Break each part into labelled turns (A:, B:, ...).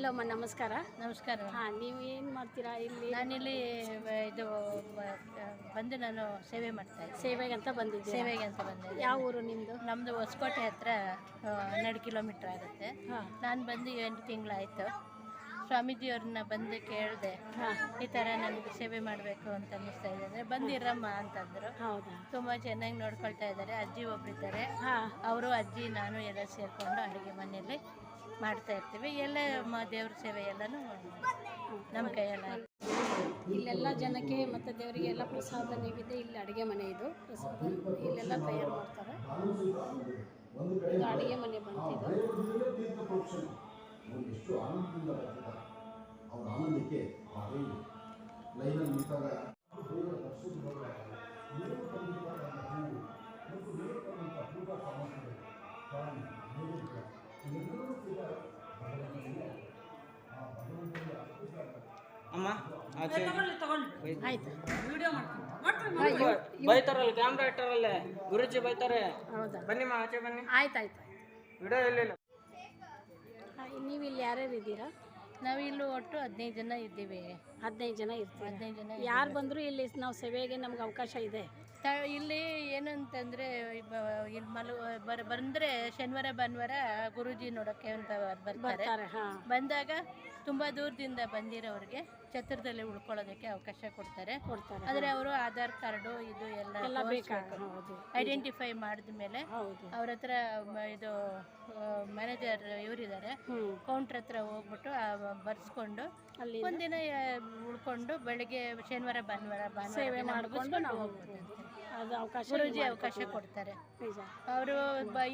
A: Hello ಅಮ್ಮ ನಮಸ್ಕಾರ.
B: ನಮಸ್ಕಾರ.
A: ಹಾಂ ನೀವು ಏನು ಮಾಡ್ತೀರಾ ಇಲ್ಲಿ?
B: ನಾನಿಲ್ಲಿ ಇದು ಬಂದು ನಾನು ಸೇವೆ ಮಾಡ್ತಾ ಇದ್ದೆ
A: ಸೇವೆಗೆ ಅಂತ ಬಂದಿದ್ದೆ
B: ಸೇವೆಗೆ ಅಂತ ಬಂದಿದ್ದೆ
A: ಯಾವ ಊರು ನಿಮ್ಮದು
B: ನಮ್ಮದು ಹೊಸಕೋಟೆ ಹತ್ರ ಹನ್ನೆರಡು ಕಿಲೋಮೀಟ್ರ್ ಆಗುತ್ತೆ.
A: ಹಾಂ.
B: ನಾನು ಬಂದು ಎಂಟು ತಿಂಗಳಾಯಿತು. ಸ್ವಾಮೀಜಿಯವ್ರನ್ನ ಬಂದು ಕೇಳಿದೆ
A: ಹಾಂ.
B: ಈ ಥರ ನನಗೆ ಸೇವೆ ಮಾಡಬೇಕು ಅಂತ ಅನ್ನಿಸ್ತಾ ಇದೆ ಅಂದರೆ ಬಂದಿರಮ್ಮ ಅಂತಂದರು.
A: ಹೌದಾ?
B: ತುಂಬ ಚೆನ್ನಾಗಿ ನೋಡ್ಕೊಳ್ತಾ ಇದ್ದಾರೆ. ಅಜ್ಜಿ ಒಬ್ಬರಿದ್ದಾರೆ
A: ಹಾಂ.
B: ಅವರು ಅಜ್ಜಿ ನಾನು ಎಲ್ಲ ಸೇರಿಕೊಂಡು ಅಡುಗೆ ಮನೆಯಲ್ಲಿ ಮಾಡ್ತಾ ಇರ್ತೀವಿ. ಎಲ್ಲ ಮ ದೇವ್ರ ಸೇವೆ ಎಲ್ಲನೂ ನಮ್ಮ ಕೈಯಲ್ಲ.
A: ಇಲ್ಲೆಲ್ಲ ಜನಕ್ಕೆ ಮತ್ತು ದೇವರಿಗೆ ಎಲ್ಲ ಪ್ರಸಾದ ನೀವಿದೆ ಇಲ್ಲಿ ಅಡುಗೆ ಮನೆ ಇದು. ಪ್ರಸಾದ ಇಲ್ಲೆಲ್ಲ ತಯಾರು ಮಾಡ್ತಾರೆ. ಇದು ಅಡುಗೆ ಮನೆ ಬಂತಿದ್ದು
C: ಅಮ್ಮ ಆಚೆ
A: ಆಯ್ತು.
C: ಬೈತಾರಲ್ಲ ಕ್ಯಾಮ್ರಾ ಇಟ್ಟಾರಲ್ಲೇ ಗುರುಜಿ ಬೈತಾರೆ.
A: ಹೌದಾ?
C: ಬನ್ನಿಮ್ಮ ಆಚೆ ಬನ್ನಿ.
A: ಆಯ್ತು ಆಯ್ತು.
C: ವಿಡಿಯೋ ಇಲ್ಲ?
A: ನೀವು ಇಲ್ಲಿ ಯಾರ್ಯಾರು ಇದ್ದೀರಾ?
B: ನಾವು ಇಲ್ಲಿ ಒಟ್ಟು ಹದಿನೈದು ಜನ ಇದ್ದೀವಿ.
A: ಹದಿನೈದು ಜನ ಇರ್ತೀವಿ
B: ಹದಿನೈದು ಜನ
A: ಯಾರು ಬಂದರೂ ಇಲ್ಲಿ ನಾವು ಸೇವೆಗೆ ನಮ್ಗೆ ಅವಕಾಶ ಇದೆ.
B: ತ ಇಲ್ಲಿ ಏನಂತಂದ್ರೆ ಇಲ್ಲಿ ಮಲು ಬರ್ ಬಂದರೆ ಶನಿವಾರ ಭಾನುವಾರ ಗುರೂಜಿ ನೋಡೋಕ್ಕೆ ಅಂತ ಬರ್ತಾರೆ. ಬಂದಾಗ ತುಂಬ ದೂರದಿಂದ ಬಂದಿರೋರಿಗೆ ಛತ್ರದಲ್ಲಿ ಉಳ್ಕೊಳ್ಳೋದಕ್ಕೆ ಅವಕಾಶ ಕೊಡ್ತಾರೆ. ಆದರೆ ಅವರು ಆಧಾರ್ ಕಾರ್ಡು ಇದು ಎಲ್ಲ ಐಡೆಂಟಿಫೈ ಮಾಡಿದ ಮೇಲೆ ಅವ್ರ ಹತ್ರ ಇದು ಮ್ಯಾನೇಜರ್ ಇವರಿದ್ದಾರೆ. ಕೌಂಟರ್ ಹತ್ರ ಹೋಗ್ಬಿಟ್ಟು ಬರ್ಸ್ಕೊಂಡು ಒಂದಿನ ಉಳ್ಕೊಂಡು ಬೆಳಿಗ್ಗೆ ಶನಿವಾರ ಭಾನುವಾರ ಭಾನುವಾರ
A: ಸೇವೆ
B: ದಿನ
A: ನಾವು
B: ಹೋಗ್ಬೋದು.
A: ಅದು ಅವಕಾಶ
B: ಗುರೂಜಿ ಅವಕಾಶ ಕೊಡ್ತಾರೆ.
A: ನಿಜ.
B: ಅವರು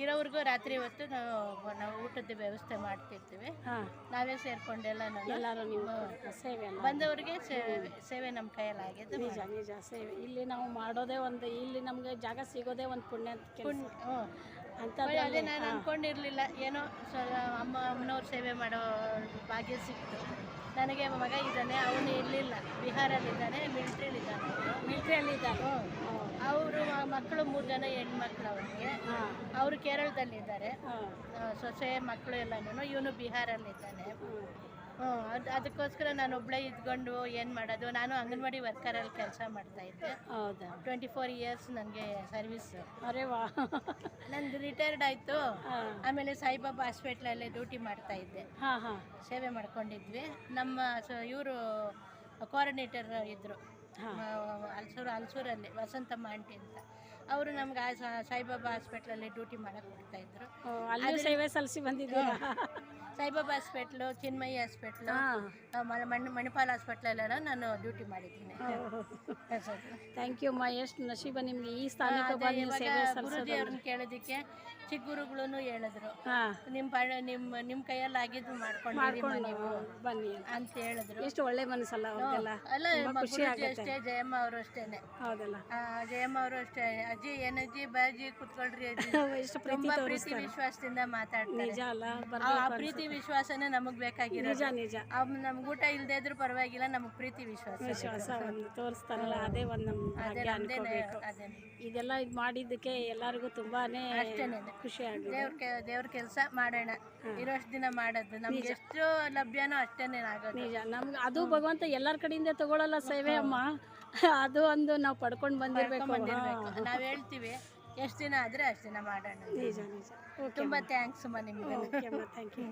B: ಇರೋವರೆಗೂ ರಾತ್ರಿ ಹೊತ್ತು ನಾವು ನಾವು ಊಟದ ವ್ಯವಸ್ಥೆ ಮಾಡ್ತಿರ್ತೀವಿ.
A: ಹಾಂ.
B: ನಾವೇ ಸೇರ್ಕೊಂಡೆಲ್ಲ ನಾನು
A: ಎಲ್ಲರೂ ನೀವು ಸೇವೆ ಅಲ್ಲ
B: ಬಂದವರಿಗೆ ಸೇವೆ ಸೇವೆ ನಮ್ಮ ಕೈಯಲ್ಲಿ ಆಗಿದೆ
A: ನಿಜ ನಿಜ ಸೇವೆ. ಇಲ್ಲಿ ನಾವು ಮಾಡೋದೇ ಒಂದು ಇಲ್ಲಿ ನಮ್ಗೆ ಜಾಗ ಸಿಗೋದೇ ಒಂದು ಪುಣ್ಯ
B: ಹ್ಞೂ
A: ಅಂತ
B: ಅದೇ ನಾನು ಅನ್ಕೊಂಡಿರ್ಲಿಲ್ಲ. ಏನೋ ಅಮ್ಮ ಅಮ್ಮನವ್ರ ಸೇವೆ ಮಾಡೋ ಭಾಗ್ಯ ಸಿಕ್ತು. ನನಗೆ ಮಗ ಇದ್ದಾನೆ ಅವನು ಇರಲಿಲ್ಲ. ಬಿಹಾರಲ್ಲಿದ್ದಾನೆ ಮಿಲ್ಟ್ರಿಲಿದ್ದಾನೆ
A: ಮಿಲ್ಟ್ರಿಯಲ್ಲಿ ಇದ್ದಾರೆ
B: ಅವರು ಮಕ್ಕಳು ಮೂರು ಜನ ಹೆಣ್ಮಕ್ಳು
A: ಅವ್ರಿಗೆ.
B: ಅವರು ಕೇರಳದಲ್ಲಿದ್ದಾರೆ. ಸೊಸೆ ಮಕ್ಕಳು ಎಲ್ಲನೂ ಇವನು ಬಿಹಾರಲ್ಲಿದ್ದಾನೆ. ಹ್ಞೂ ಅದು ಅದಕ್ಕೋಸ್ಕರ ನಾನು ಒಬ್ಬಳೇ ಇದ್ಕೊಂಡು ಏನು ಮಾಡೋದು ನಾನು ಅಂಗನವಾಡಿ ವರ್ಕರಲ್ಲಿ ಕೆಲಸ ಮಾಡ್ತಾ ಇದ್ದೆ.
A: ಹೌದಾ?
B: ಟ್ವೆಂಟಿ ಫೋರ್ ಇಯರ್ಸ್ ನನಗೆ ಸರ್ವಿಸ್
A: ಅರೆ ವಾ.
B: ನಂದು ರಿಟೈರ್ಡ್ ಆಯಿತು. ಆಮೇಲೆ ಸಾಯಿಬಾಬಾ ಹಾಸ್ಪಿಟ್ಲಲ್ಲೇ ಡ್ಯೂಟಿ ಮಾಡ್ತಾ ಇದ್ದೆ.
A: ಹಾಂ ಹಾಂ.
B: ಸೇವೆ ಮಾಡ್ಕೊಂಡಿದ್ವಿ. ನಮ್ಮ ಇವರು ಕೋಆರ್ಡಿನೇಟರ್ ಇದ್ದರು
A: ಹಾಂ.
B: ಅಲ್ಸೂರು ಅಲ್ಸೂರಲ್ಲಿ ವಸಂತಮ್ಮ ಆಂಟಿ ಅಂತ. ಅವರು ನಮ್ಗೆ ಸಾಯಿಬಾಬಾ ಹಾಸ್ಪಿಟ್ಲಲ್ಲಿ ಡ್ಯೂಟಿ ಮಾಡಕ್ಕೆ ಕೊಡ್ತಾ ಇದ್ರು.
A: ಸಲ್ಸಿ ಸೇವೆ ಸಲ್ಲಿಸಿ ಬಂದಿದ್ದೀರಾ?
B: ಸಾಯಿಬಾಬಾ ಹಾಸ್ಪಿಟ್ಲು ಚಿನ್ಮಯಿ ಹಾಸ್ಪಿಟ್ಲು
A: ಮಣಿಪಾಲ್
B: ಮಣಿ ಮಣಿಪಾಲ್ ಹಾಸ್ಪಿಟ್ಲಲ್ಲೆಲ್ಲ ನಾನು ಡ್ಯೂಟಿ ಮಾಡಿದ್ದೀನಿ.
A: ಥ್ಯಾಂಕ್ ಯು ಅಮ್ಮ. ಎಷ್ಟು ನಶೀಬ ನಿಮ್ಗೆ ಈ ಸ್ಥಾನಕ್ಕೆ ಬಂದು ನೀವು ಸೇವೆ
B: ಗುರುಜಿ
A: ಸಲ್ಲಿಸೋದು
B: ಅವ್ರನ್ನ ಕೇಳೋದಕ್ಕೆ ಚಿಕ್ಕ ಗುರುಗಳು ಹೇಳಿದ್ರು.
A: ನಿಮ್
B: ನಿಮ್ಮ ನಿಮ್ ನಿಮ್ಮ ನಿಮ್ಮ ಕೈಯಲ್ಲಿ ಆಗಿದ್ದು ಮಾಡ್ಕೊಂಡಿದ್ದೀವಿ
A: ಮಾಡ್ಕೊಂಡು
B: ನೀವು
A: ಬನ್ನಿ ಅಂತ.
B: ಅಂತ ಹೇಳಿದ್ರು.
A: ಎಷ್ಟು ಒಳ್ಳೆ ಮನಸ್ಸಲ್ಲ ಅವ್ರಿಗೆಲ್ಲ
B: ಅಲ್ಲ
A: ತುಂಬಾ ಖುಷಿ
B: ಗುರೂಜಿ
A: ಆಗುತ್ತೆ.
B: ಅಷ್ಟೇ ಜಯಮ್ಮ ಅವರು ಅಷ್ಟೇನೆ.
A: ಹೌದಲ್ಲ.
B: ಆ, ಜಯಮ್ಮ ಅವರು ಅಷ್ಟೇ. ಅಜ್ಜಿ ಏನಜ್ಜಿ ಬಾಜಿ ಕುತ್ಕೊಳ್ರಿ ಅಜ್ಜಿ.
A: ಎಷ್ಟು ಪ್ರೀತಿ
B: ತುಂಬಾ ಪ್ರೀತಿ
A: ತೋರಿಸ್ತಾರೆ.
B: ವಿಶ್ವಾಸದಿಂದ ಮಾತಾಡ್ತಾರೆ.
A: ನಿಜ ಅಲ್ಲ
B: ಆ
A: ಬರ್ಬೇಕು
B: ಆ ಪ್ರೀತಿ ವಿಶ್ವಾಸನೇ ನಮಗ್ ಬೇಕಾಗಿರೋದು.
A: ನಿಜ ನಿಜ.
B: ನಮ್ಗೆ ಊಟ ಇಲ್ದೇ ಇದ್ರೂ ಪರವಾಗಿಲ್ಲ ನಮಗ್ ಪ್ರೀತಿ ವಿಶ್ವಾಸ
A: ವಿಶ್ವಾಸ ಒಂದು ತೋರಿಸ್ತಾರಲ್ಲ ಅದೇ ಒಂದು ನಮ್ಮ
B: ಅದೇ
A: ಭಾಗ್ಯ
B: ನಮ್ದೇನೆ
A: ಅನ್ಕೋಬೇಕು.
B: ಅದೇನೆ.
A: ಇದೆಲ್ಲ ಇದು ಮಾಡಿದ್ದಕ್ಕೆ ಎಲ್ಲರಿಗೂ ತುಂಬಾನೇ
B: ಅಷ್ಟೇನೆ.
A: ಖುಷಿ ಆಗಿದೆ.
B: ದೇವ್ರ ಕೆ- ದೇವ್ರ ಕೆಲಸ ಮಾಡೋಣ. ಇರೋಷ್ಟು ದಿನ ಮಾಡೋದು. ನಮ್ಗೆ ಎಷ್ಟು ಲಭ್ಯನೋ ಅಷ್ಟೇನೆ ಆಗೋದು
A: ನಿಜ. ನಮ್ಗೆ ಅದು ಭಗವಂತ ಎಲ್ಲರ ಕಡೆಯಿಂದ ತಗೊಳ್ಳಲ್ಲ ಸೇವೆ ಅಮ್ಮ. ಅದು ಒಂದು ನಾವು ಪಡ್ಕೊಂಡು ಬಂದಿರಬೇಕು.
B: ಬಂದಿರ್ಬೇಕು. ನಾವ್ ಹೇಳ್ತೀವಿ ಎಷ್ಟು ದಿನ ಆದ್ರೆ ಅಷ್ಟು ದಿನ ಮಾಡೋಣ.
A: ನಿಜ ನಿಜ. ಓಕೆ
B: ತುಂಬಾ ಥ್ಯಾಂಕ್ಸ್ ಅಮ್ಮ ನಿಮ್ಗೆ.
A: ಓಕೆ ಅಮ್ಮ thank you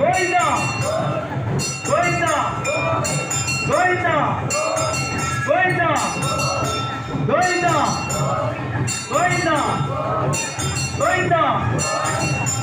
D: Goinda! Goinda! Goinda!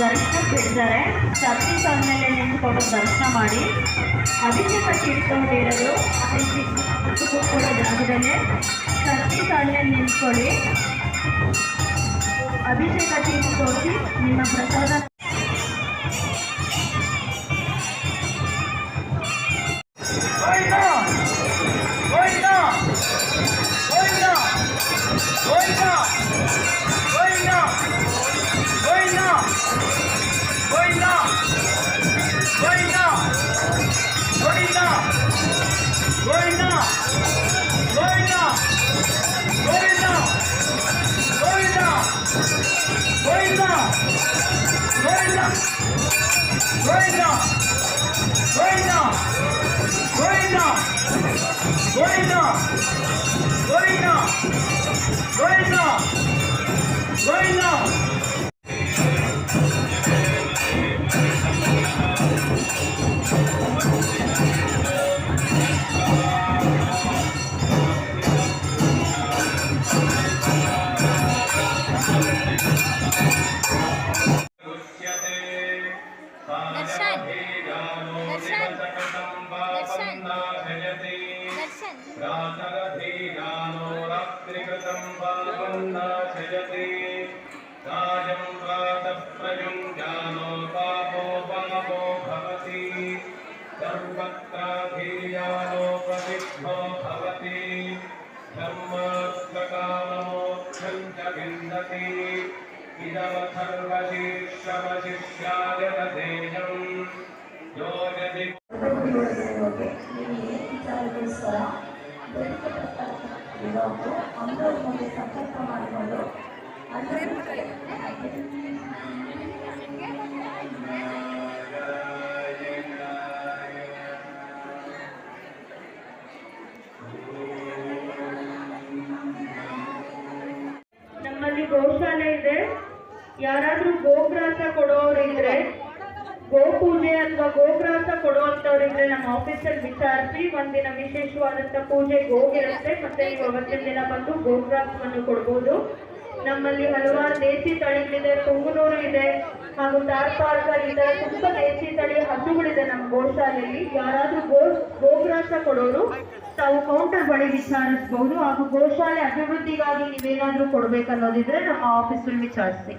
E: ದರ್ಶನ ಬಿಡ್ತಾರೆ ಸತ್ತಿ ಮೇಲೆ ನಿಂತುಕೊಂಡು ದರ್ಶನ ಮಾಡಿ. ಅಭಿಷೇಕ ಇಟ್ಕೊಂಡಿರೋದು ಅಭಿಷೇಕ ಕೂಡ ಜಾಗದಲ್ಲೇ. ಸತ್ತಿ ಸಾಲಿನಲ್ಲಿ ನಿಂತ್ಕೊಳ್ಳಿ. ಅಭಿಷೇಕ ತೋರಿಸಿ ನಿಮ್ಮ ಪ್ರಸಾದ.
F: Right now. Right now. दर्शन दर्शन ಇವತ್ತು ಅಮೃತ ಒಂದು ಸಂಪರ್ಕ ಮಾಡಿಕೊಂಡು
E: ಅಂದರೆ ಗೋಶಾಲೆ ಇದೆ. ಯಾರಾದ್ರೂ ಗೋಗ್ರಾಸ ಕೊಡೋರು ಇದ್ರೆ ಗೋ ಪೂಜೆ ಅಥವಾ ಗೋಗ್ರಾಸ ಕೊಡುವಂತವ್ರು ಇದ್ರೆ ನಮ್ಮ ಆಫೀಸಲ್ಲಿ ವಿಚಾರಿಸಿ, ಒಂದಿನ ವಿಶೇಷವಾದಂತ ಪೂಜೆ ಗೋಗಿರುತ್ತೆ ಮತ್ತೆ ನೀವು ಅವತ್ತಿನ ದಿನ ಬಂದು ಗೋಗ್ರಾಸವನ್ನು ಕೊಡ್ಬೋದು. ನಮ್ಮಲ್ಲಿ ಹಲವಾರು ದೇಸಿ ತಳಿಗಳಿದೆ ತುಂಗುನೂರು ಇದೆ, ಹಾಗೂ ತಾರ್ಪಾರ್ಕರ್ ಈ ತರ ತುಂಬಾ ದೇಸಿ ತಳಿ ಹಸುಗಳಿದೆ ನಮ್ಮ ಗೋಶಾಲೆಯಲ್ಲಿ ಯಾರಾದ್ರೂ ಗೋ, ಗೋಗ್ರಾಸ ಕೊಡೋರು, ತಾವು ಕೌಂಟರ್ ಬಳಿ ವಿಚಾರಿಸಬಹುದು. ಹಾಗೂ ಗೋಶಾಲೆ ಅಭಿವೃದ್ಧಿಗಾಗಿ ನೀವೇನಾದ್ರೂ ಕೊಡ್ಬೇಕನ್ನೋದಿದ್ರೆ ನಮ್ಮ ಆಫೀಸಲ್ಲಿ ವಿಚಾರಿಸಿ.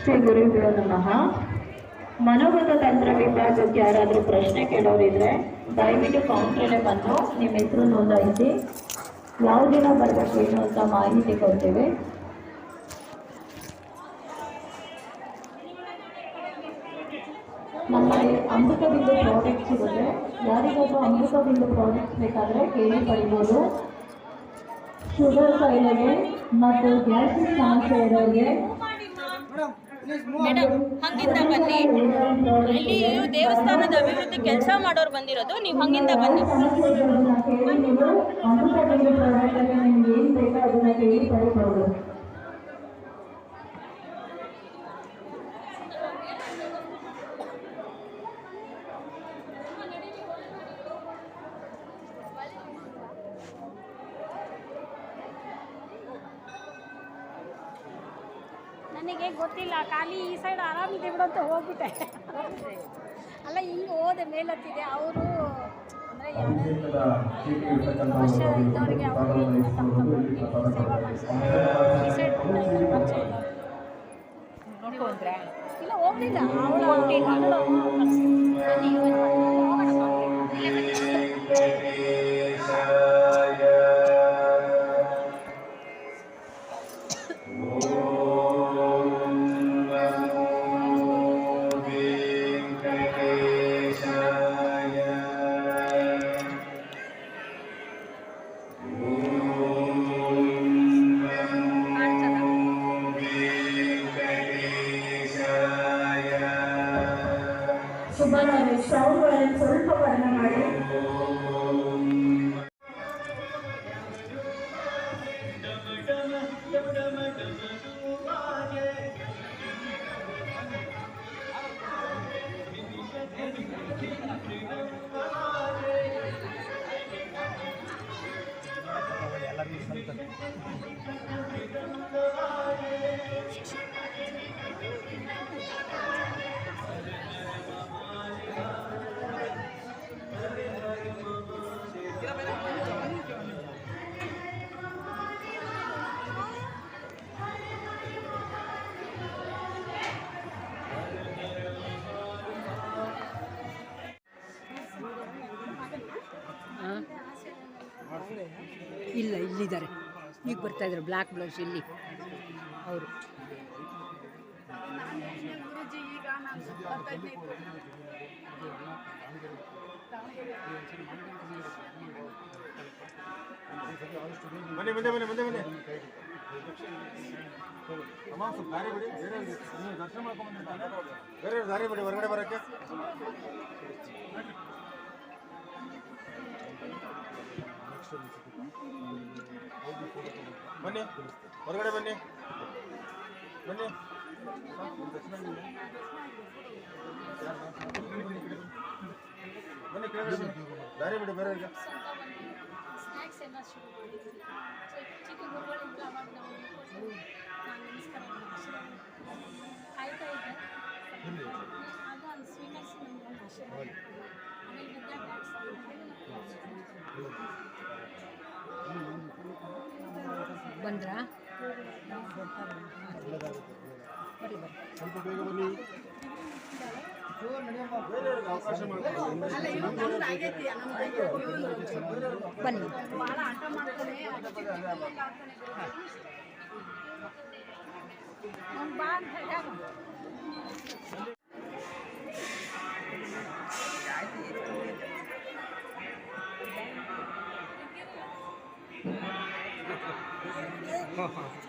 E: ಶ್ರೀ ಗುರುಗಳು ನಮಃ. ಮನೋಗತ ತಂತ್ರ ವಿಭಾಗಕ್ಕೆ ಯಾರಾದರೂ ಪ್ರಶ್ನೆ ಕೇಳೋರಿದ್ರೆ ದಯವಿಟ್ಟು ಕೌಂಟ್ರಲ್ಲೇ ಬಂದು ನಿಮ್ಮ ಹೆಸರು ನೋಂದಾಯಿಸಿ.
G: ಯಾವ ದಿನ ಬರಬೇಕು ಅಂತ ಮಾಹಿತಿ ಕೊಡ್ತೀವಿ. ಅಮೃತ ಬಿಂದು ಪ್ರಾಡಕ್ಟ್ಸ್ ಇರುತ್ತೆ ಯಾರಿಗಾದ್ರೂ ಅಮೃತಬಿಂದು ಪ್ರಾಡಕ್ಟ್ಸ್ ಬೇಕಾದರೆ ಕೇಳಿ ಪಡಿಬೋದು. ಶುಗರ್ ಕಾಯಿಲೆಗೆ ಮತ್ತು ಗ್ಯಾಸ್ಟ್ರಿಕ್ ಸಮಸ್ಯೆ ಇರೋರಿಗೆ
H: ಮೇಡಮ್ ಹಂಗಿಂದ ಬನ್ನಿ. ಇಲ್ಲಿ ದೇವಸ್ಥಾನದ ಅಭಿವೃದ್ಧಿ ಕೆಲಸ ಮಾಡೋರು ಬಂದಿರೋದು ನೀವು ಹಂಗಿಂದ ಬನ್ನಿ.
G: ಸಮಸ್ಯೆ ಇರೋದನ್ನ ಕೇಳಿ ನೀವು ಅಮೃತಬಿಂದು ಪ್ರಾಡಕ್ಟಲ್ಲಿ ನಿಮ್ಗೆ ಏನು ಬೇಕೋ ಅದನ್ನ ಕೇಳಿ ಪಡಿಬೋದು
A: ನನಗೆ ಗೊತ್ತಿಲ್ಲ ಖಾಲಿ ಆರಾಮಿದೆ ಬಿಡು ಅಂತ ಹೋಗ್ಬಿಟ್ಟೆ ಅಲ್ಲ ಹಿಂಗೆ ಹೋದೆ ಮೇಲತ್ತಿದೆ ಅವರು ಅಂದರೆ
I: ವರ್ಷ ಇದ್ದವ್ರಿಗೆ ಇರ್ತಕ್ಕಂಥ
A: ಅವರು ತಮ್ಮ ತಮ್ಮ ಹೋಗಿ ಸೇವಾ ಮಾಡಿಸ್ತಾರೆ ಈ ಸೈಡ್ ಬರ್ತಾ ಇದ್ದಾರೆ ಇಲ್ಲ ಹೋಗ್ಲಿಲ್ಲ ಅವಳು
G: பொருட்கள்
J: ಇಲ್ಲ, ಇಲ್ಲಿದ್ದಾರೆ. ಈಗ ಬರ್ತಾ ಇದ್ದಾರೆ ಬ್ಲ್ಯಾಕ್ ಬ್ಲೌಸ್ ಇಲ್ಲಿ. ಅವರು.
I: ಬೇರೆ ಬೇರೆ ದರ್ಶನ ಬಂದಿರ್ತಾರೆ ಬೇರೆ ದಾರಿ ಬಿಡಿ, ಹೊರಗಡೆ ಬರೋಕ್ಕೆ. ಬನ್ನಿ, ಹೊರಗಡೆ ಬನ್ನಿ. ಬನ್ನಿ. ಬನ್ನಿ, ಕೆಳಗಡೆ ಬನ್ನಿ. ದಾರಿ ಬಿಡಿ, ಬೇರೆ
A: ಸ್ನ್ಯಾಕ್ಸ್ ಎಲ್ಲ ಶುರು ಮಾಡಿದ್ವಿ ಚಿಕ್ಕ ಚಿಕ್ಕ ಗುರುಗಳಿಂದ ಅವಾಗ ನಾವು ನಾನು ನಮಸ್ಕಾರ ಮಾಡಿ ಆಶೀರ್ವಾದ ಕಾಯ್ತಾ ಇದ್ದೆ ಅದು ಅಲ್ಲಿ ಸ್ವೀಕರಿಸಿ ನಮ್ಗೆ ಒಂದು ಆಶೀರ್ವಾದ ಆಮೇಲೆ ವಿದ್ಯಾಭ್ಯಾಸ
J: ಬಂದ್ರಾ?
I: ಬೇಗ ಬನ್ನಿ.
A: Oh,